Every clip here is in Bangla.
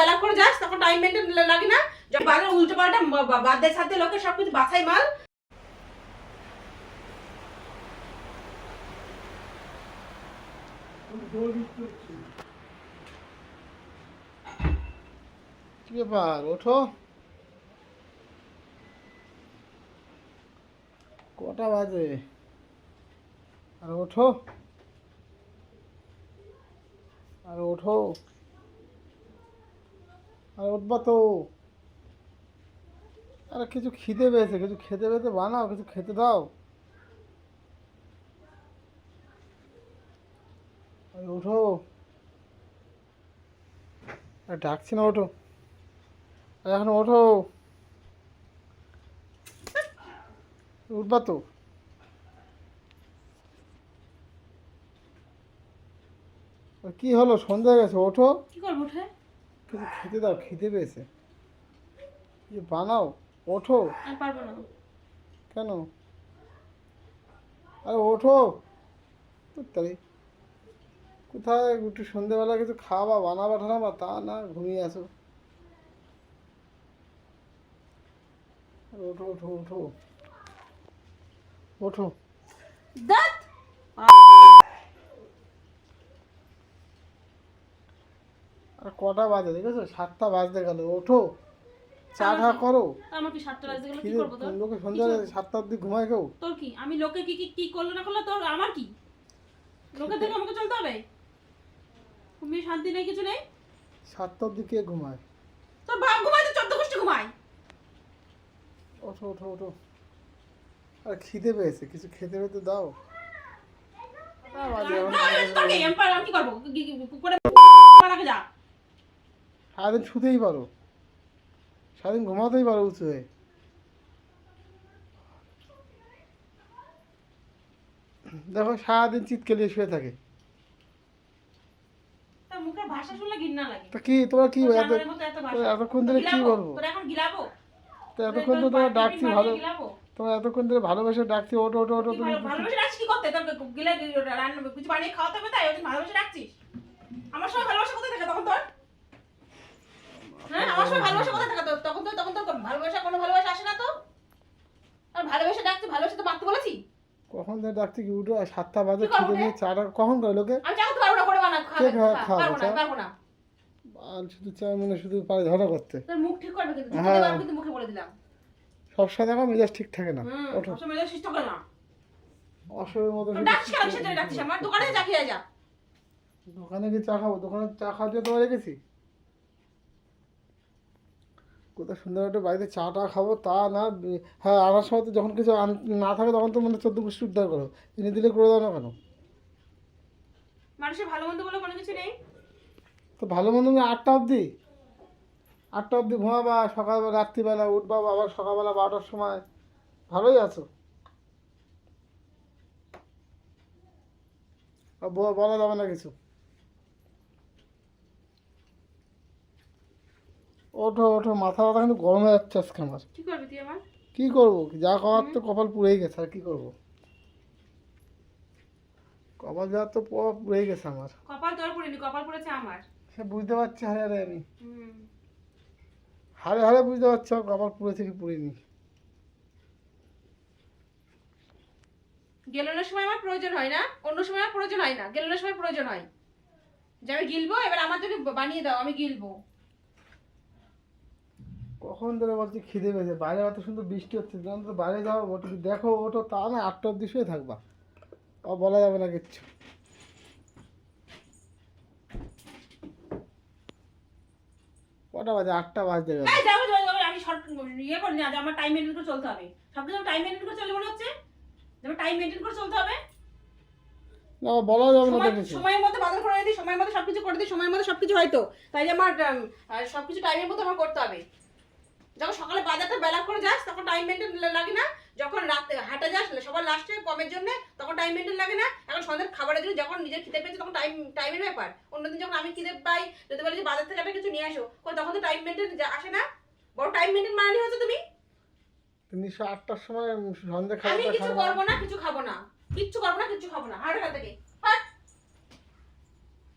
বেলা করে যাস, তখন টাইম মেনটেন লাগে না। যখন বাজার উল্টো পাল্টা বাদে সাথে লোকে সবকিছু বাছাই মাল। ব্যাপার? ওঠো। কটা বাজে? আর ওঠো। আর ওঠো। আর উঠবা তো। আরে কিছু খিদে পেয়েছে, কিছু খেতে পেতে বানাও, কিছু খেতে দাও। ওঠো। আর ডাকছি না, ওঠো। এখন ওঠো। উঠবা তো। কি হলো, সন্ধ্যা গেছে, ওঠো। কি করব, উঠে? কিছু খেতে দাও খিদে পেয়েছে। যে বানাও ওঠো। পারব না। কেন? আরে ওঠো। তাই কোথায় একটু সন্ধ্যেবেলা কিছু খাওয়া বানাবা ঠানাবা? তা না ঘুমিয়ে আসো ওঠো ওঠো ওঠো। ওঠো। দাঁত আর কটা বাজে দেখেছ? সাতটা বাজতে গেল ওঠো। চা ঠা করো। আমার কি সাতটা বাজে গেলে কি খিদে করব তোর? লোকে সন্ধ্যা সাতটার দিকে ঘুমায় কেউ? তোর কি? আমি লোকে কি কি কি করল না করল? তোর আমার কি? লোকে দেখে আমাকে চলতে হবে? তুমি শান্তি নেই কিছু নেই? সাতটার দিকে ঘুমায়? তোর বাপ ঘুমায় তো চোদ্দ গোষ্ঠী ঘুমায়। ওঠো ওঠো ওঠো। আর খিদে পেয়েছে কিছু খেতে পেতে দাও। কি? আমি কি করব? কি- কি- যা সারাদিন শুতেই পারো সারাদিন ঘুমাতেই পারো উঁচু হয়ে দেখো সারাদিন চিৎকেলিয়ে শুয়ে থাকে তা কি তোমরা কি। এতক্ষণ ধরে কি? বলব তো এতক্ষণ তো তোর তোমার ডাকছি ভালো? তোমার এতক্ষণ ধরে ভালোবেসে ডাকছি ওটো ওটো ওটো তুমি ভালো- ভালোবেসে কি করতে তোর গিলে রান্না কিছু বানিয়ে খাওয়াতে হবে তাই ওই জন্য আমার সঙ্গে ভালোবাসা কোথায় থাকে তখন তোর হ্যাঁ আমার সঙ্গে ভালোবাসা কোথায় থাকে তখন তো তখন ভালোবাসা কোনো ভালোবাসা আসে না তো। আর ভালোবেসে ডাকছি ভালোবেসে তো মারতে বলেছি? কখন ধরে ডাকছি কি উঠো? সাতটা বাজে খিদে? নিয়ে চাটা কখন করে লোকে? আমি চা করতে না করে বানা কে খা- খাওয়াবে পারব না চা? পারব না। আর শুধু চা মানে শুধু পারে ধরা করতে। তোর মুখ ঠিক করবে কিন্তু হ্যাঁ। কিন্তু মুখে বলে দিলাম। সব সময় দেখো মেজাজ ঠিক থাকে না। ওঠো। মেজাজ না। অসবের মতো ডাকছিস কেন? সেটা ডাকছিস আমার দোকানে যা খেয়ে যা। দোকানে গিয়ে চা খাব। দোকানে চা খাওয়ার জন্য তোমার রেখেছি? কোথাও সুন্দর একটা বাড়িতে চা টা খাব তা না হ্যাঁ আনার সময় তো যখন কিছু না থাকে তখন তো মানে চোদ্দ গোষ্ঠী উদ্ধার করো। এনে দিলে করে দাও না কেন? মানুষের ভালো মন্দ বলে কোনো কিছু নেই? তো ভালো মন্দ না আটটা অবধি? আটটা অবধি ঘুমাবা সকালবেলা রাত্রিবেলা উঠবা আবার সকালবেলা বারোটার সময়। ভালোই আছো। ব- বলা যাবে না কিছু। ওঠো ওঠো মাথা ব্যথা কিন্তু গরম হয়ে যাচ্ছে আজকে আমার। কি করবি তুই আমার কি করব? যা করার তো কপাল পুড়েই গেছে আর কি করব? কপাল যা তো পুড়েই গেছে আমার। কপাল তোর পড়েনি কপাল পড়েছে আমার। সে বুঝতে পারছি হারে হারে আমি। হুম। হারে হারে বুঝতে পারছি আমার কপাল পুড়েছে কি পুড়েনি। গেলনের সময় আমার প্রয়োজন হয় না অন্য সময় আমার প্রয়োজন হয় না গেলনের সময় প্রয়োজন হয়। যে আমি গিলবো এবার আমার জন্য বানিয়ে দাও আমি গিলবো। কখন ধরে বলছি খিদে পেয়েছে। বাইরে অত সুন্দর বৃষ্টি হচ্ছে যখন তো বাইরে যাও ওটা দেখো ওটা তা না আটটা অব্দি শুয়ে থাকবা। ও বলা যাবে না কিচ্ছু। কটা বাজে? আটটা বাজতে গেল। আমি শর্ট ইয়ে করি না আমার টাইম মেনটেন করে চলতে হবে। সব কিছু টাইম মেনটেন করে চলে মনে হচ্ছে? যে আমার টাইম মেনটেন করে চলতে হবে। না বলা যাবে না তো সময় কিছু সময়ের মধ্যে বাজার করে দিই সময়ের মধ্যে সবকিছু করে দিই সময়ের মধ্যে সবকিছু হয়তো। তাই যে আমার সবকিছু টাইমের মধ্যে আমার করতে হবে। যখন সকালে বাজারটা বেলা করে যাস তখন টাইম মেনটেন লাগে না। যখন রাতে হাঁটা যাস সবার লাস্টে কমের জন্য তখন টাইম মেনটেন লাগে না। এখন সন্ধ্যের খাবারের জন্য যখন নিজের খিদে পেয়েছে তখন টাইম টাইমের ব্যাপার। অন্যদিন যখন আমি খিদে পাই যদি বলি যে বাজার থেকে একটা কিছু নিয়ে আসো তখন তো টাইম মেনটেন আসে না। বড় টাইম মেনটেন মানানি হচ্ছে তুমি? তিনশো আটটার সময় সন্ধ্যে আমি কিছু করব না কিছু খাব না। কিচ্ছু করব না কিচ্ছু খাব না। হাট থেকে হাট।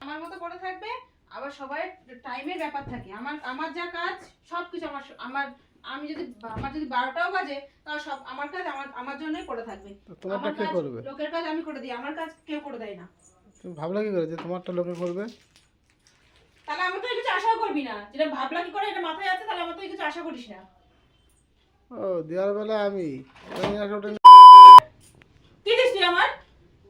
আমার মতো পড়ে থাকবে আবার সবাই টাইমের ব্যাপার থাকে। আমার আমার যা কাজ সব কিছু আমার আমার আমি যদি আমার যদি বারোটাও বাজে তাও সব আমার কাজ আমার আমার জন্যই পড়ে থাকবে। আমার কাজ লোকের কাজ আমি করে দিই আমার কাজ কেউ করে দেয় না। তুমি ভাবলা কি করে যে তোমারটা লোকে করবে? তাহলে আমার তো কিছু আশাও করবি না। যেটা ভাবলা কি করে এটা মাথায় আছে তাহলে আমার তো কিছু আশা করিস না। ও দেওয়ার বেলা আমি? কি দিস তুই আমার?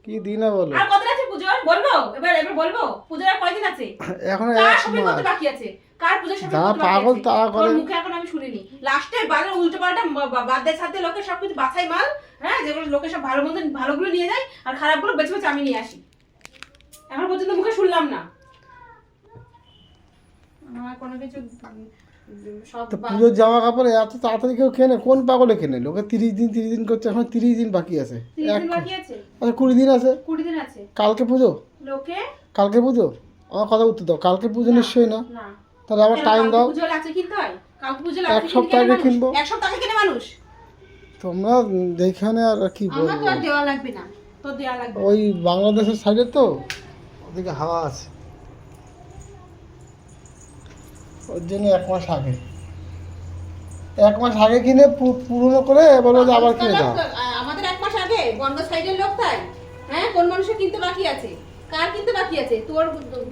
কি দিই না বলো? আর পুজোর বলব? এবার এবার বলব? পুজোর আর কয়দিন আছে? এখন এক মাস। বাকি আছে? কার পুজোর শপিং যারা পাগল? তারা করে। মুখে এখন আমি শুনিনি। লাস্টে বাজার উল্টো পাল্টা বাদে সাথে লোকের সবকিছু বাছাই মাল হ্যাঁ যেগুলো লোকে সব ভালো মন্দ ভালোগুলো নিয়ে যায় আর খারাপগুলো বেছে বেছে আমি নিয়ে আসি। এখন পর্যন্ত মুখে শুনলাম না। আমার কোনো কিছু সব তো পুজোর জামা কাপড় এত তাড়াতাড়ি কেউ কেনে? কোন পাগলে কেনে? লোকে তিরিশ দিন তিরিশ দিন করছে এখন তিরিশ দিন বাকি আছে। আচ্ছা কুড়ি দিন আছে? কালকে পুজো? লোকে? কালকে পুজো? আমার কথা উত্তর দাও। কালকে পুজো নিশ্চয়ই না। তাহলে আবার টাইম দাও। এক সপ্তাহ আগে কিনবো। তোমরা যেখানে আর কি বলব। ওই বাংলাদেশের সাইডে তো? ওদিকে হাওয়া আছে। ওর জন্য এক মাস আগে। এক মাস আগে কিনে পুরনো করে বলব যে আবার কিনে দাও। আমাদের এক মাস আগে বন্ধ সাইডের লোক তাই। হ্যাঁ কোন মানুষের কিনতে বাকি আছে? কার কিনতে বাকি আছে? তোর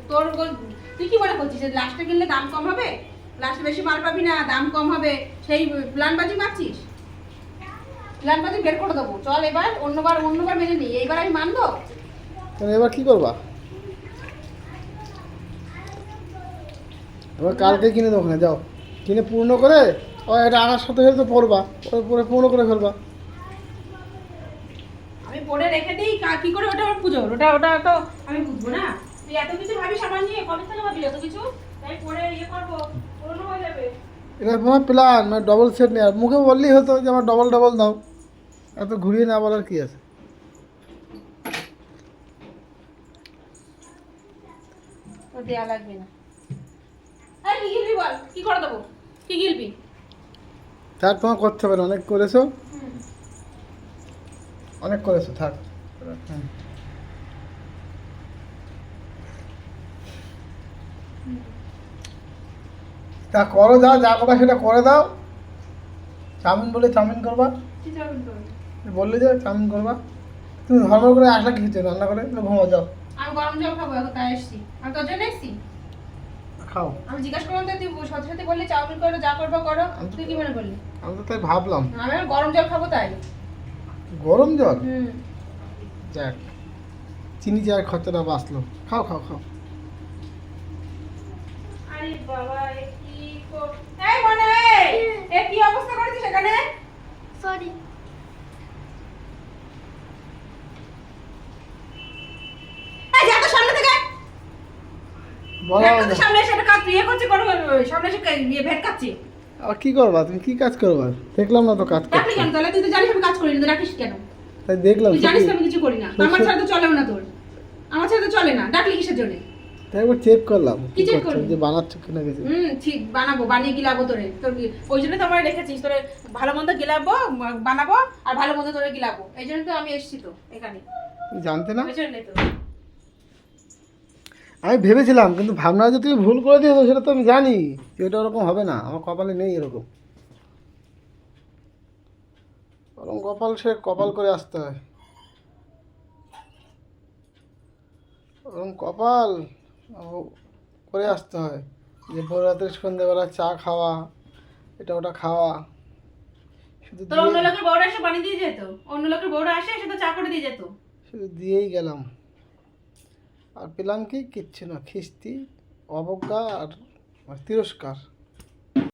তোর বল- তুই কি মনে করছিস লাস্টে কিনলে দাম কম হবে? লাস্টে বেশি মাল পাবি না দাম কম হবে। সেই প্ল্যানবাজি মারছিস? প্ল্যানবাজি বের করে দেবো। চল এবার অন্যবার অন্যবার মেনে নিই এইবার আমি মানবো? তাহলে এবার কি করবা? এবার কালকে কিনে দেবো না যাও। কিনে পূর্ণ করে ও এটা আনার সাথে সাথে তো পড়বা পরে পরে পূর্ণ করে ফেলবা। আমি পড়ে রেখে দিই কি করে ওটা আমার পুজো? ওটা ওটা তো আমি বুঝব না। তুই এত কিছু ভাবিস আমার নিয়ে কবে থেকে ভাবি এত কিছু? তাই পড়ে ইয়ে করব পুরোনো হয়ে যাবে। এটা তোমার প্ল্যান মানে ডবল সেট নেই। আর মুখে বললেই হতো যে আমার ডবল ডবল দাও। এত ঘুরিয়ে না বলার কি আছে? তো দেয়া লাগবে না। কি করে দেবো? কি গিলবি? থাক তোমার করতে না, অনেক করেছ? অনেক করেছ থাক। তা করো যা যা করবা সেটা করে দাও। চাউমিন বলে চাউমিন করবা। বললে যে চাউমিন করবা। তুমি ধর্ম করে আসলে কি হচ্ছে রান্না করে ঘুমো যাও। আমি গরম জল খাব তাই এসছি আমি তোর জন্য এসছি? খাও। আমি জিজ্ঞাসা করলাম তো তুই সাথে সাথে বললি চাউমিন করো যা করব করো তুই কি মনে করলি? আমি তো তাই ভাবলাম। আমি আর গরম জল খাব তাই। গরম জল? হুম। যাক চিনি চায়ের খরচাটা বাঁচলো। খাও খাও খাও। আরে বাবা এ কি এই মনে এ কি অবস্থা করেছিস এখানে? সরি এই যা তো সামনে থেকে বলো ভেট করছে সামনে এসে একটা কাজ ইয়ে করছে কোনো সামনে এসে ইয়ে ভেট কাটছে আর কি করবা? তুমি কি কাজ করবা? দেখলাম না তো কাজ করতে। কেন? তাহলে তুই তো জানিস আমি কাজ করি না তো কেন? তাই দেখলাম তুই জানিস আমি কিছু করি না আমার ছাড়া তো চলেও না তোর। আমার ছাড়া তো চলে না। ডাকলি কিসের জন্য? তাই একবার চেক করলাম। কি কি check করছ? করলি? যে বানাচ্ছ কিনা কিছু। হুম ঠিক বানাবো। বানিয়ে গিলাবো তোরে। তোর ওই জন্য তো আমার রেখেছিস। তোরে ভালো মন্দ গিলাবো বানাবো আর ভালো মন্দ তোরে গিলাবো। এই জন্য তো আমি এসেছি তো এখানে। জানতে না? ওই জন্যই তো। আমি ভেবেছিলাম কিন্তু ভাবনা যে তুমি ভুল করে দিয়েছ সেটা তো আমি জানি। ওটা ওরকম হবে না আমার কপালে নেই এরকম। ওরকম কপাল সে কপাল করে আসতে হয়। ওরকম কপাল করে আসতে হয়। যে ভোর রাতে সন্ধ্যেবেলা চা খাওয়া এটা ওটা খাওয়া। শুধু অন্য লোকের বউরা এসে বানিয়ে দিয়ে যেত। অন্য লোকের বউরা আসে তো চা করে দিয়ে যেত। শুধু দিয়েই গেলাম। আর পেলাম কি কিচ্ছু না খিস্তি অবজ্ঞা আর তিরস্কার।